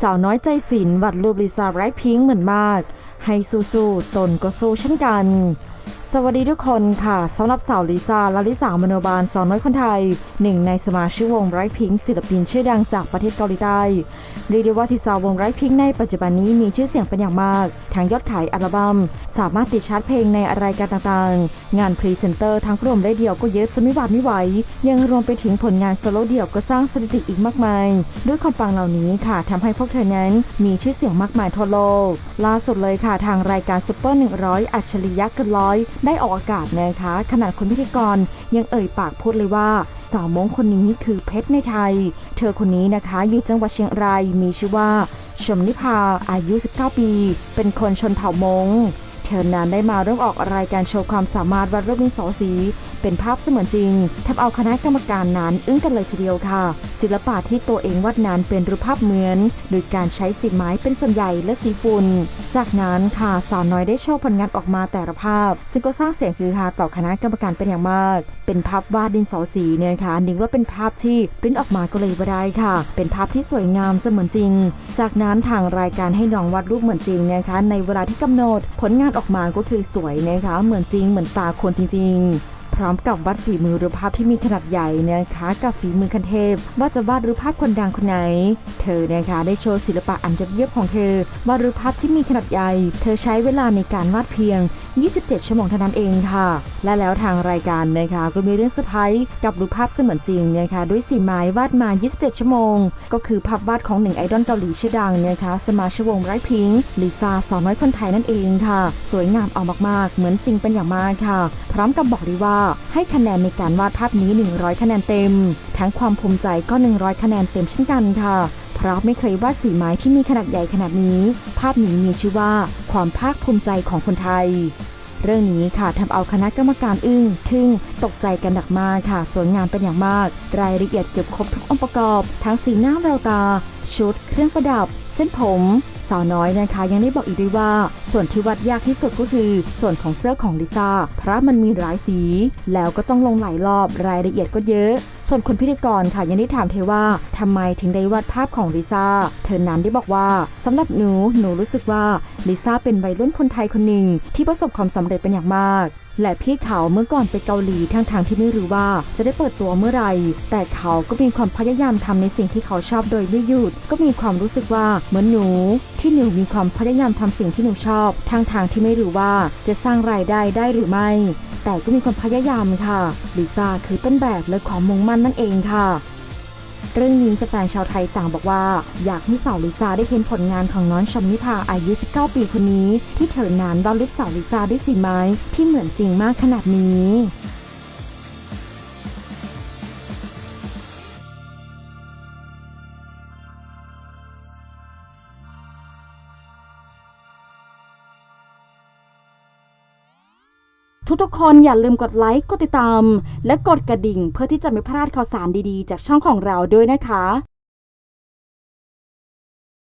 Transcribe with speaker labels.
Speaker 1: สาวน้อยใจศิลป์วัดรูปลิซาไร้พิงค์เหมือนมาก ให้สู้ๆตนก็สู้เช่นกัน สวัสดีทุกคนค่ะสำหรับสาวลิซ่าและลิสามโนบาลสาวน้อยคนไทยหนึ่งในสมาชิกวงไรท์พิงศิลปินชื่อดังจากประเทศเกาหลีใต้เรียกได้ว่าที่สาววงไรท์พิงในปัจจุบันนี้มีชื่อเสียงเป็นอย่างมากทั้งยอดขายอัลบั้มสามารถติดชาร์ตเพลงในรายการต่างๆ งานพรีเซนเตอร์ทั้งรวมได้เดี่ยวก็เยอะจนไม่หวาดไม่ไหว ยังรวมไปถึงผลงานโซโล่เดี่ยวก็สร้างสถิติอีกมากมาย ด้วยความปังเหล่านี้ค่ะทำให้พวกเธอนั้นมีชื่อเสียงมากมายทั่วโลกล่าสุดเลยค่ะทางรายการซุปเปอร์100 อัจฉริยะเกินร้อยได้ออกอากาศนะคะ ขนาดคนพิธีกรยังเอ่ยปากพูดเลยว่า สาวมงคนนี้คือเพชรในไทย เธอคนนี้นะคะ อยู่จังหวัดเชียงรายมีชื่อว่า ชมนิพาอายุ 19 ปี เป็นคนชนเผ่ามงเธอนั้นได้มาร่วมออกรายการโชว์ความสามารถวาดรูปดินสอสี เป็นภาพเสมือนจริงทำเอาคณะกรรมการนั้น อึ้งกันเลยทีเดียวค่ะ ศิลปะที่ตัวเองวาดนั้นเป็นรูปภาพเหมือน โดยการใช้สีไม้เป็นส่วนใหญ่และสีฝุ่นจากนั้นค่ะสาวน้อยได้โชว์ผลงานออกมาแต่ละภาพ ซึ่งก็สร้างเสียงคือฮาต่อคณะกรรมการเป็นอย่างมาก เป็นภาพวาดดินสอสีเนี่ยค่ะนึกว่าเป็นภาพที่ปริ้นออกมาก็เลยว่าได้ค่ะ เป็นภาพที่สวยงามเสมือนจริง จากนั้นทางรายการให้น้องวาดรูปเหมือนจริงนะคะในเวลาที่กำหนดผลงานออกมาก็คือสวยนะคะเหมือนจริงเหมือนตาคนจริง ๆ พร้อมกับวัดฝีมือรูปภาพที่มีขนาดใหญ่นะคะกับฝีมือคันเทพ ว่าจะวาดรูปภาพคนดังคนไหน เธอนะคะได้โชว์ศิลปะอันยอดเยี่ยมของเธอวาดรูปภาพที่มีขนาดใหญ่ เธอใช้เวลาในการวาดเพียง 27 ชั่วโมงเท่านั้นเองค่ะ และแล้วทางรายการนะคะก็มีเรื่องเซอร์ไพรส์กับรูปภาพเสมือนจริงนะคะด้วยสีไม้วาดมา 27 ชั่วโมง ก็คือภาพวาดของหนึ่งไอดอลเกาหลีชื่อดังนะคะสมาชิกวงไรพิงลิซ่าสาวน้อยคนไทยนั่นเองค่ะ สวยงามเอามากๆ เหมือนจริงเป็นอย่างมากค่ะ พร้อมกับบอกด้วยว่าให้คะแนนในการวาดภาพนี้ 100 คะแนนเต็ม ทั้งความภูมิใจก็ 100 คะแนนเต็มเช่นกันค่ะ เพราะไม่เคยวาดสีไม้ที่มีขนาดใหญ่ขนาดนี้ ภาพนี้มีชื่อว่า ความภาคภูมิใจของคนไทยเรื่องนี้ค่ะทำเอาคณะกรรมการอึ้ง ทึ่ง ตกใจกันหนักมากค่ะ สวยงามเป็นอย่างมาก รายละเอียดเก็บครบทุกองค์ประกอบ ทั้งสีหน้าแววตา ชุด เครื่องประดับ เส้นผม สาวน้อยนะคะยังได้บอกอีกด้วยว่า ส่วนที่วัดยากที่สุดก็คือ ส่วนของเสื้อของลิซ่าเพราะมันมีหลายสี แล้วก็ต้องลงหลายรอบรายละเอียดก็เยอะส่วนคนพิธีกรค่ะยังได้ถามเธอว่าทำไมถึงได้วาดภาพของลิซ่า เธอนั้นได้บอกว่าสำหรับหนูหนูรู้สึกว่าลิซ่าเป็นวัยรุ่นคนไทยคนหนึ่งที่ประสบความสำเร็จเป็นอย่างมากและพี่เขาเมื่อก่อนไปเกาหลีทั้งทางที่ไม่รู้ว่าจะได้เปิดตัวเมื่อไรแต่เขาก็มีความพยายามทำในสิ่งที่เขาชอบโดยไม่หยุด ก็มีความรู้สึกว่าเหมือนหนู ที่หนูมีความพยายามทำสิ่งที่หนูชอบทางทางที่ไม่รู้ว่าจะสร้างรายได้ได้หรือไม่ แต่ก็มีความพยายามค่ะ ลิซ่าคือต้นแบบและความมุ่งมั่นนั่นเองค่ะเรื่องนี้แฟนชาวไทยต่างบอกว่า อยากให้สาวลิซ่าได้เห็นผลงานของน้องชมนิพาอายุ 19 ปีคนนี้ ที่เธอนานวาดรูปสาวลิซ่าด้วยสีไม้ที่เหมือนจริงมากขนาดนี้ ทุกๆ คนอย่าลืมกดไลค์ กดติดตาม และกดกระดิ่งเพื่อที่จะไม่พลาดข่าวสารดีๆ จากช่องของเราด้วยนะคะ